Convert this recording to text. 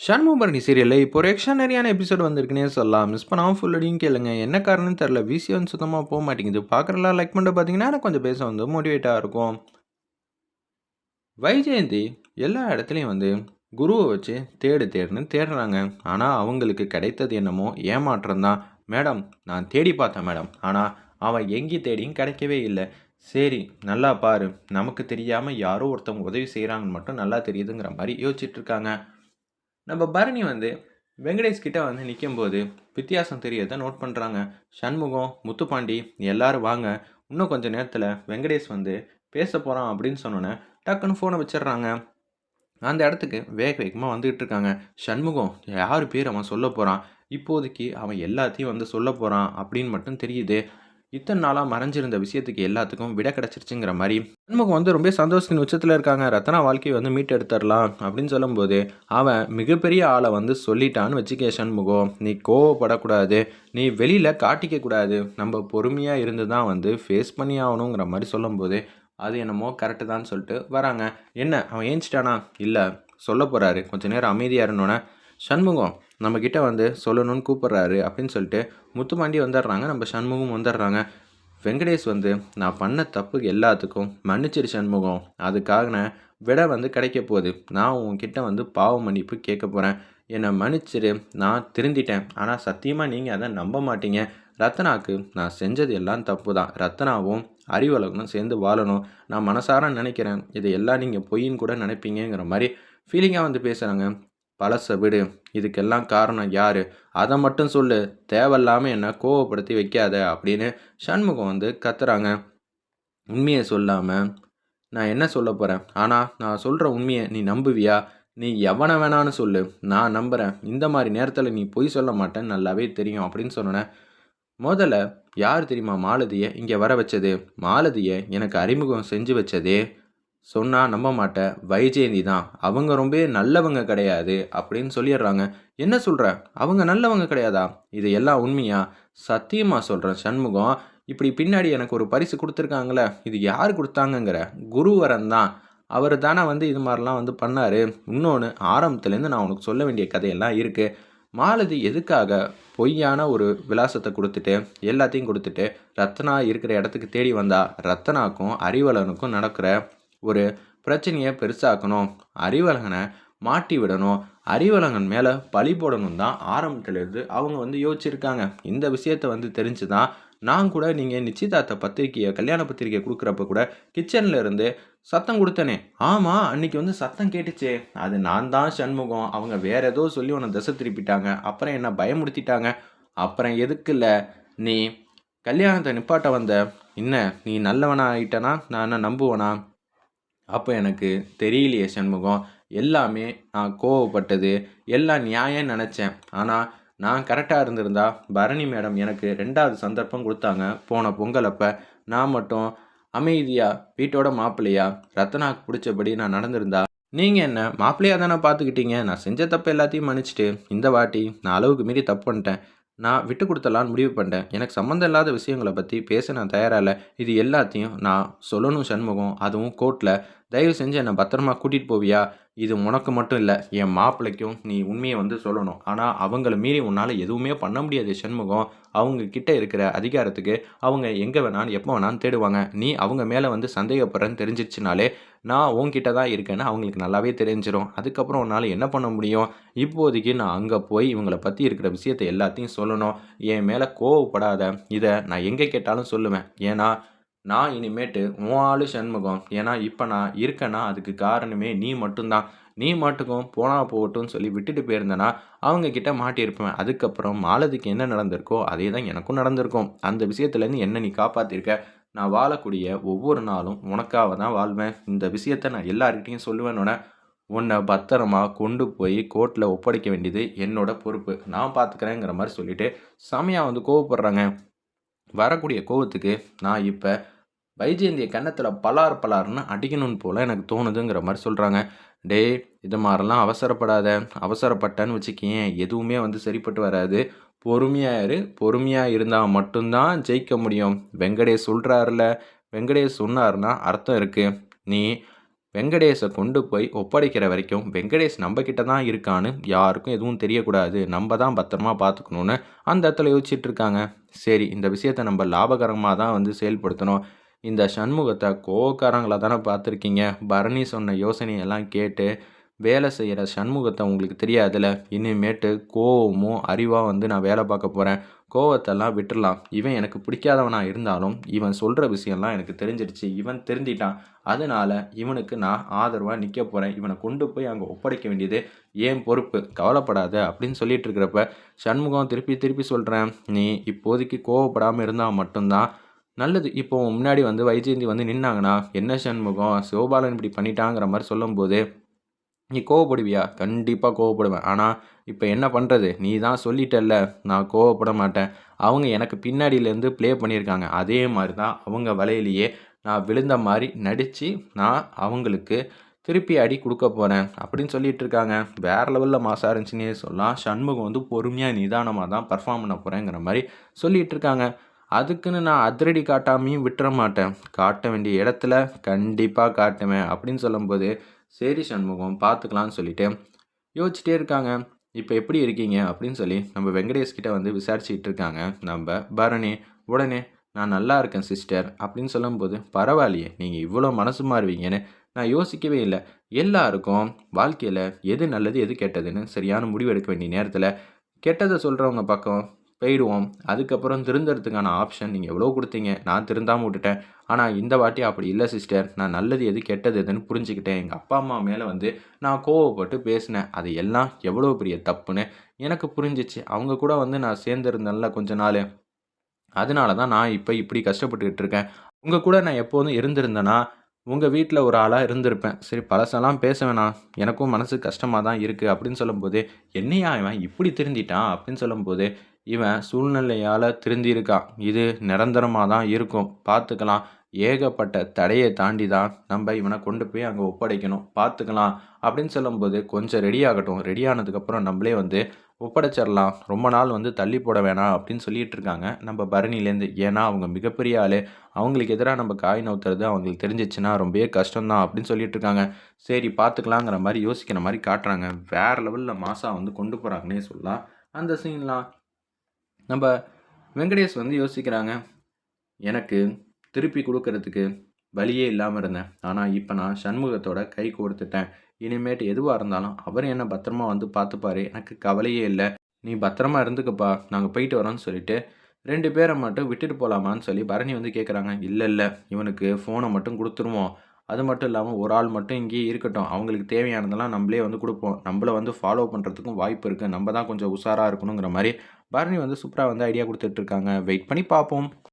ஷண்முகபரணி சீரியலில் இப்போ ஒரு எக்ஸ்ட்ரானரியான எபிசோட் வந்திருக்குன்னே சொல்லலாம். மிஸ் பண்ணாமல் ஃபுல் அடியும் கேளுங்க. என்ன காரணம்னு தெரில விசி வந்து சுத்தமாக போக மாட்டேங்குது. பார்க்குறலாம் லைக் பண்ணிட்டு பார்த்தீங்கன்னா எனக்கு கொஞ்சம் பேச வந்து மோட்டிவேட்டாக இருக்கும். வைஜெயந்தி எல்லா இடத்துலையும் வந்து குருவை வச்சு தேடு தேடுன்னு தேடுறாங்க. ஆனால் அவங்களுக்கு கிடைத்தது என்னமோ ஏமாற்றம் தான். மேடம் நான் தேடி பார்த்தேன் மேடம் ஆனால் அவன் எங்கே தேடியும் கிடைக்கவே இல்லை. சரி நல்லா பாரு. நமக்கு தெரியாமல் யாரோ ஒருத்தவங்க உதவி செய்கிறாங்கன்னு மட்டும் நல்லா தெரியுதுங்கிற மாதிரி யோசிச்சுட்ருக்காங்க இருக்காங்க. நம்ம பரணி வந்து வெங்கடேஷ் கிட்ட வந்து நிற்கும்போது வித்தியாசம் தெரியறதை நோட் பண்ணுறாங்க சண்முகம் முத்துப்பாண்டி எல்லாரும் வாங்க. இன்னும் கொஞ்சம் நேரத்தில் வெங்கடேஷ் வந்து பேச போகிறான் அப்படின்னு சொன்னோன்னே டக்குன்னு ஃபோனை வச்சிடுறாங்க. அந்த இடத்துக்கு வேக வேகமாக வந்துக்கிட்டு இருக்காங்க. சண்முகம் யார் பேர் அவன் சொல்ல போகிறான் இப்போதைக்கு அவன் எல்லாத்தையும் வந்து சொல்ல போகிறான் அப்படின்னு மட்டும் தெரியுது. இத்தனை நாளாக மறைஞ்சிருந்த விஷயத்துக்கு எல்லாத்துக்கும் விட கிடச்சிருச்சுங்கிற மாதிரி சண்முகம் வந்து ரொம்ப சந்தோஷத்தின் உச்சத்தில் இருக்காங்க. ரத்னா வாழ்க்கையை வந்து மீட் எடுத்துடலாம் அப்படின்னு சொல்லும்போது அவன் மிகப்பெரிய ஆளை வந்து சொல்லிட்டான்னு வச்சுக்கே சண்முகம். நீ கோவப்படக்கூடாது. நீ வெளியில் காட்டிக்க கூடாது. நம்ம பொறுமையாக இருந்து தான் வந்து ஃபேஸ் பண்ணி ஆகணுங்கிற மாதிரி சொல்லும்போது அது என்னமோ கரெக்டு தான் சொல்லிட்டு வராங்க. என்ன அவன் ஏஞ்சிட்டானா? இல்லை சொல்ல போகிறாரு கொஞ்ச நேரம் அமைதியாக இருந்தோன்னே சண்முகம் நம்மக்கிட்ட வந்து சொல்லணும்னு கூப்பிட்றாரு அப்படின்னு சொல்லிட்டு முத்துமாண்டி வந்துடுறாங்க. நம்ம சண்முகம் வந்துடுறாங்க. வெங்கடேஷ் வந்து நான் பண்ண தப்பு எல்லாத்துக்கும் மன்னிச்சிரு சண்முகம். அதுக்காக விட வந்து கிடைக்க போகுது. நான் உங்ககிட்ட வந்து பாவ மன்னிப்பு கேட்க போகிறேன் என்னை மன்னிச்சிரு. நான் திருந்திட்டேன். ஆனால் சத்தியமாக நீங்கள் அதை நம்ப மாட்டீங்க. ரத்னாக்கு நான் செஞ்சது எல்லாம் தப்பு தான் ரத்னாவும் அறிவழகனும் சேர்ந்து வாழணும். நான் மனசார நினைக்கிறேன். இது எல்லாம் நீங்கள் பொய்ன்னு கூட நினைப்பீங்கிற மாதிரி ஃபீலிங்காக வந்து பேசுகிறாங்க பழச விடு. இதுக்கெல்லாம் காரணம் யார்? அதை மட்டும் சொல்லு. தேவையில்லாமல் என்னை கோவப்படுத்தி வைக்காத அப்படின்னு சண்முகம் வந்து கத்துறாங்க. உண்மையை சொல்லாமல் நான் என்ன சொல்ல போகிறேன் ஆனால் நான் சொல்கிற உண்மையை நீ நம்புவியா? நீ எவனை வேணான்னு சொல்லு. நான் நம்புகிறேன் இந்த மாதிரி நேரத்தில் நீ பொய் சொல்ல மாட்டேன்னு நல்லாவே தெரியும் அப்படின்னு சொன்னேன் முதல்ல யார் தெரியுமா மாலதியை இங்கே வர வச்சது? மாலதியை எனக்கு அறிமுகம் செஞ்சு வச்சதே சொன்னால் நம்ப மாட்டேன். வைஜெயந்தி தான். அவங்க ரொம்ப நல்லவங்க கிடையாது அப்படின்னு சொல்லிடுறாங்க. என்ன சொல்கிற அவங்க நல்லவங்க கிடையாதா? இது எல்லாம் உண்மையா? சத்தியமாக சொல்கிறேன் சண்முகம். இப்படி பின்னாடி எனக்கு ஒரு பரிசு கொடுத்துருக்காங்களே இது யார் கொடுத்தாங்கங்கிற? குருவரன் தான். அவர் தானே வந்து இது மாதிரிலாம் வந்து பண்ணார். இன்னொன்று ஆரம்பத்துலேருந்து நான் உனக்கு சொல்ல வேண்டிய கதையெல்லாம் இருக்குது மாலதி எதுக்காக பொய்யான ஒரு விலாசத்தை கொடுத்துட்டு எல்லாத்தையும் கொடுத்துட்டு ரத்னா இருக்கிற இடத்துக்கு தேடி வந்தா ரத்னாக்கும் அறிவலனுக்கும் நடக்கிற ஒரு பிரச்சனையை பெருசாக்கணும் அறிவழகனை மாட்டி விடணும் அறிவழகன் மேலே பழி போடணும் தான் ஆரம்பத்திலேருந்து அவங்க வந்து யோசிச்சிருக்காங்க. இந்த விஷயத்த வந்து தெரிஞ்சு தான் நான் கூட நீங்கள் நிச்சயதார்த்த பத்திரிக்கையை கல்யாண பத்திரிக்கை கொடுக்குறப்ப கூட கிச்சனில் இருந்து சத்தம் கொடுத்தனே. ஆமாம் அன்னைக்கு வந்து சத்தம் கேட்டுச்சே. அது நான் தான் சண்முகம். அவங்க வேற ஏதோ சொல்லி உன்னை திசை திருப்பிட்டாங்க. அப்புறம் என்ன பயமுடுத்திட்டாங்க அப்புறம் எதுக்குல்ல? நீ கல்யாணத்தை நிப்பாட்ட வந்த. என்ன நீ நல்லவனா ஆகிட்டனா நான் என்ன நம்புவனா? அப்போ எனக்கு தெரியலையே சண்முகம். எல்லாமே நான் கோவப்பட்டது. எல்லாம் நியாயம் நினச்சேன். ஆனால் நான் கரெக்டாக இருந்திருந்தா பரணி மேடம் எனக்கு ரெண்டாவது சந்தர்ப்பம் கொடுத்தாங்க. போன பொங்கலப்போ நான் மட்டும் அமைதியாக வீட்டோட மாப்பிள்ளையா ரத்தனாக்கு பிடிச்சபடி நான் நடந்திருந்தா. நீங்கள் என்ன மாப்பிள்ளையாக தானே பார்த்துக்கிட்டீங்க நான் செஞ்ச தப்பு எல்லாத்தையும் மன்னிச்சிட்டு இந்த வாட்டி நான் அளவுக்கு மீறி தப்பு பண்ணிட்டேன். நான் விட்டு கொடுத்தலான்னு முடிவு பண்ணேன் எனக்கு சம்மந்தம் இல்லாத விஷயங்களை பற்றி பேச நான் தயாராக இல்லை இது எல்லாத்தையும் நான் சொல்லணும் சண்முகம். அதுவும் கோர்ட்டில் தயவு செஞ்சு என்னை பத்திரமா கூட்டிகிட்டு போவியா? இது உனக்கு மட்டும் இல்லை என் மாப்பிள்ளைக்கும் நீ உண்மையை வந்து சொல்லணும். ஆனால் அவங்கள மீறி உன்னால் எதுவுமே பண்ண முடியாது சண்முகம். அவங்க கிட்ட இருக்கிற அதிகாரத்துக்கு அவங்க எங்கே வேணாலும் எப்போ வேணாலும் தேடுவாங்க. நீ அவங்க மேலே வந்து சந்தேகப்படுறேன்னு தெரிஞ்சிருச்சுனாலே நான் உன்கிட்ட தான் இருக்கேன்னு அவங்களுக்கு நல்லாவே தெரிஞ்சிடும் அதுக்கப்புறம் உன்னால் என்ன பண்ண முடியும்? இப்போதைக்கு நான் அங்கே போய் இவங்களை பற்றி இருக்கிற விஷயத்தை எல்லாத்தையும் சொல்லணும். என் மேலே கோவப்படாத. இதை நான் எங்கே கேட்டாலும் சொல்லுவேன். ஏன்னா நான் இனிமேட்டு உன் ஆளு சண்முகம். ஏன்னா இப்போ நான் இருக்கேன்னா அதுக்கு காரணமே நீ மட்டும்தான். நீ மட்டுக்கும் போனா போகட்டும்னு சொல்லி விட்டுட்டு போயிருந்தேன்னா அவங்க கிட்ட மாட்டியிருப்பேன். அதுக்கப்புறம் மாலதிக்கு என்ன நடந்திருக்கோ அதே தான் எனக்கும் நடந்திருக்கும். அந்த விஷயத்துலேருந்து என்ன நீ காப்பாற்றிருக்க நான் வாழக்கூடிய ஒவ்வொரு நாளும் உனக்காக தான் வாழ்வேன். இந்த விஷயத்த நான் எல்லார்கிட்டையும் சொல்லுவேன்னொன்னே உன்னை பத்திரமா கொண்டு போய் கோர்ட்டில் ஒப்படைக்க வேண்டியது என்னோட பொறுப்பு. நான் பார்த்துக்கிறேங்கிற மாதிரி சொல்லிட்டு செமையாக வந்து கோவப்படுறாங்க. வரக்கூடிய கோவத்துக்கு நான் இப்போ வைஜெயந்தியை கன்னத்தில் பலார் பலார்னு அடிக்கணும்னு போல் எனக்கு தோணுதுங்கிற மாதிரி சொல்கிறாங்க டே இது மாதிரிலாம் அவசரப்படாத அவசரப்பட்டேன்னு வச்சுக்கேன் எதுவுமே வந்து சரிப்பட்டு வராது. பொறுமையாக இரு பொறுமையாக இருந்தால் மட்டும்தான் ஜெயிக்க முடியும். வெங்கடேஷ் சொல்கிறாருல வெங்கடேஷ் சொன்னார்னா அர்த்தம் இருக்குது நீ வெங்கடேஷை கொண்டு போய் ஒப்படைக்கிற வரைக்கும் வெங்கடேஷ் நம்ம தான் இருக்கான்னு யாருக்கும் எதுவும் தெரியக்கூடாது. நம்ம தான் பத்திரமா பார்த்துக்கணுன்னு அந்த இடத்துல யோசிச்சுட்டு இருக்காங்க. சரி இந்த விஷயத்தை நம்ம லாபகரமாக தான் வந்து செயல்படுத்தணும். இந்த சண்முகத்தை கோவக்காரங்களாக தானே பார்த்துருக்கீங்க? பரணி சொன்ன யோசனையெல்லாம் கேட்டு வேலை செய்கிற சண்முகத்தை உங்களுக்கு தெரியாதுல்ல? இனிமேட்டு கோவமும் அறிவாக வந்து நான் வேலை பார்க்க போகிறேன். கோவத்தெல்லாம் விட்டுடலாம். இவன் எனக்கு பிடிக்காதவனாக இருந்தாலும் இவன் சொல்கிற விஷயம்லாம் எனக்கு தெரிஞ்சிடுச்சு. இவன் தெரிஞ்சிட்டான் அதனால் இவனுக்கு நான் ஆதரவாக நிற்க போகிறேன். இவனை கொண்டு போய் அங்கே ஒப்படைக்க வேண்டியது ஏன் பொறுப்பு? கவலைப்படாத அப்படின்னு சொல்லிட்டு இருக்கிறப்ப சண்முகம் திருப்பி திருப்பி சொல்கிறேன். நீ இப்போதைக்கு கோவப்படாமல் இருந்தால் மட்டும்தான் நல்லது. இப்போ முன்னாடி வந்து வைஜெயந்தி வந்து நின்னாங்கன்னா என்ன சண்முகம்? சிவபாலன் இப்படி பண்ணிட்டாங்கிற மாதிரி சொல்லும்போது நீ கோவப்படுவியா? கண்டிப்பாக கோவப்படுவேன். ஆனால் இப்போ என்ன பண்ணுறது நீ தான் சொல்லிட்டல்ல. நான் கோவப்பட மாட்டேன். அவங்க எனக்கு பின்னாடியிலேருந்து ப்ளே பண்ணியிருக்காங்க. அதே மாதிரி தான் அவங்க வலையிலேயே நான் விழுந்த மாதிரி நடித்து நான் அவங்களுக்கு திருப்பி அடி கொடுக்க போகிறேன் அப்படின்னு சொல்லிட்டு இருக்காங்க வேறு லெவலில் மாசாக இருந்துச்சுன்னே சொல்லலாம். சண்முகம் வந்து பொறுமையாக நிதானமாக தான் பர்ஃபார்ம் பண்ண போகிறேங்கிற மாதிரி சொல்லிகிட்டு இருக்காங்க அதுக்குன்னு நான் அதிரடி காட்டாமையும் விட்டுற மாட்டேன். காட்ட வேண்டிய இடத்துல கண்டிப்பாக காட்டுவேன் அப்படின்னு சொல்லும்போது சரி சண்முகம் பார்த்துக்கலான்னு சொல்லிட்டு யோசிச்சுட்டே இருக்காங்க. இப்போ எப்படி இருக்கீங்க? அப்படின்னு சொல்லி நம்ம வெங்கடேஷ் கிட்டே வந்து விசாரிச்சுக்கிட்டு இருக்காங்க. நம்ம பரணி உடனே நான் நல்லா இருக்கேன் சிஸ்டர். அப்படின்னு சொல்லும்போது பரவாயில்லையே நீங்கள் இவ்வளோ மனசு மாறுவீங்கன்னு நான் யோசிக்கவே இல்லை. எல்லாருக்கும் வாழ்க்கையில் எது நல்லது எது கெட்டதுன்னு சரியான முடிவு எடுக்க வேண்டிய நேரத்தில் கெட்டதை சொல்கிறவங்க பக்கம் போயிடுவோம். அதுக்கப்புறம் திருந்துறதுக்கான ஆப்ஷன் நீங்கள் எவ்வளோ கொடுத்தீங்க? நான் திருந்தாமல் விட்டுட்டேன். ஆனால் இந்த வாட்டி அப்படி இல்லை சிஸ்டர் நான் நல்லது எது கெட்டது எதுன்னு புரிஞ்சுக்கிட்டேன். எங்கள் அப்பா அம்மா மேலே வந்து நான் கோவப்பட்டு பேசினேன். அது எல்லாம் எவ்வளோ பெரிய தப்புன்னு எனக்கு புரிஞ்சிச்சு. அவங்க கூட வந்து நான் சேர்ந்துருந்தேன்ல கொஞ்ச நாள். அதனால தான் நான் இப்போ இப்படி கஷ்டப்பட்டுக்கிட்டு இருக்கேன். உங்கள் கூட நான் எப்போதும் இருந்திருந்தேன்னா உங்கள் வீட்டில் ஒரு ஆளாக இருந்திருப்பேன். சரி பழசெல்லாம் பேச வேணாம். எனக்கும் மனசு கஷ்டமாக தான் இருக்குது அப்படின்னு சொல்லும்போது என்னையா இவன் இப்படி திருந்திட்டான் அப்படின்னு சொல்லும்போது இவன் சூழ்நிலையால் திருந்தியிருக்கான் இது நிரந்தரமாக தான் இருக்கும். பார்த்துக்கலாம் ஏகப்பட்ட தடையை தாண்டி தான் நம்ம இவனை கொண்டு போய் அங்கே ஒப்படைக்கணும். பார்த்துக்கலாம் அப்படின்னு சொல்லும்போது கொஞ்சம் ரெடி ஆகட்டும். ரெடி ஆனதுக்கப்புறம் நம்மளே வந்து ஒப்படைச்சிடலாம். ரொம்ப நாள் வந்து தள்ளி போட வேணாம் அப்படின்னு சொல்லிட்டு இருக்காங்க. நம்ம பரணிலேருந்து ஏன்னா அவங்க மிகப்பெரிய ஆள். அவங்களுக்கு எதிராக நம்ம காய் நவுத்துறது அவங்களுக்கு தெரிஞ்சிச்சுன்னா ரொம்பவே கஷ்டம்தான் அப்படின்னு சொல்லிட்டு இருக்காங்க. சரி பார்த்துக்கலாங்கிற மாதிரி யோசிக்கிற மாதிரி காட்டுறாங்க. வேறு லெவலில் மாசா வந்து கொண்டு போகிறாங்கன்னே சொல்லலாம். அந்த சீன்லாம் நம்ம வெங்கடேஷ் வந்து யோசிக்கிறாங்க எனக்கு திருப்பி கொடுக்கறதுக்கு வழியே இல்லாமல் இருந்தேன். ஆனால் இப்போ நான் சண்முகத்தோட கை கொடுத்துட்டேன். இனிமேட்டு எதுவாக இருந்தாலும் அவர் என்னை பத்திரமா வந்து பார்த்துப்பாரு. எனக்கு கவலையே இல்லை. நீ பத்திரமா இருந்துக்கப்பா. நாங்கள் போயிட்டு வரோன்னு சொல்லிட்டு ரெண்டு பேரை மட்டும் விட்டுட்டு போகலாமான்னு சொல்லி பரணி வந்து கேட்குறாங்க இல்லை இல்லை. இவனுக்கு ஃபோனை மட்டும் கொடுத்துருவோம். அது மட்டும் இல்லாமல் ஒரு ஆள் மட்டும் இங்கேயே இருக்கட்டும். அவங்களுக்கு தேவையானதெல்லாம் நம்மளே வந்து கொடுப்போம். நம்மளை வந்து ஃபாலோ பண்ணுறதுக்கும் வாய்ப்பு இருக்குது நம்ம தான் கொஞ்சம் உஷாராக இருக்கணுங்கிற மாதிரி பரணி வந்து சூப்பராக வந்து ஐடியா கொடுத்துட்ருக்காங்க வெயிட் பண்ணி பார்ப்போம்.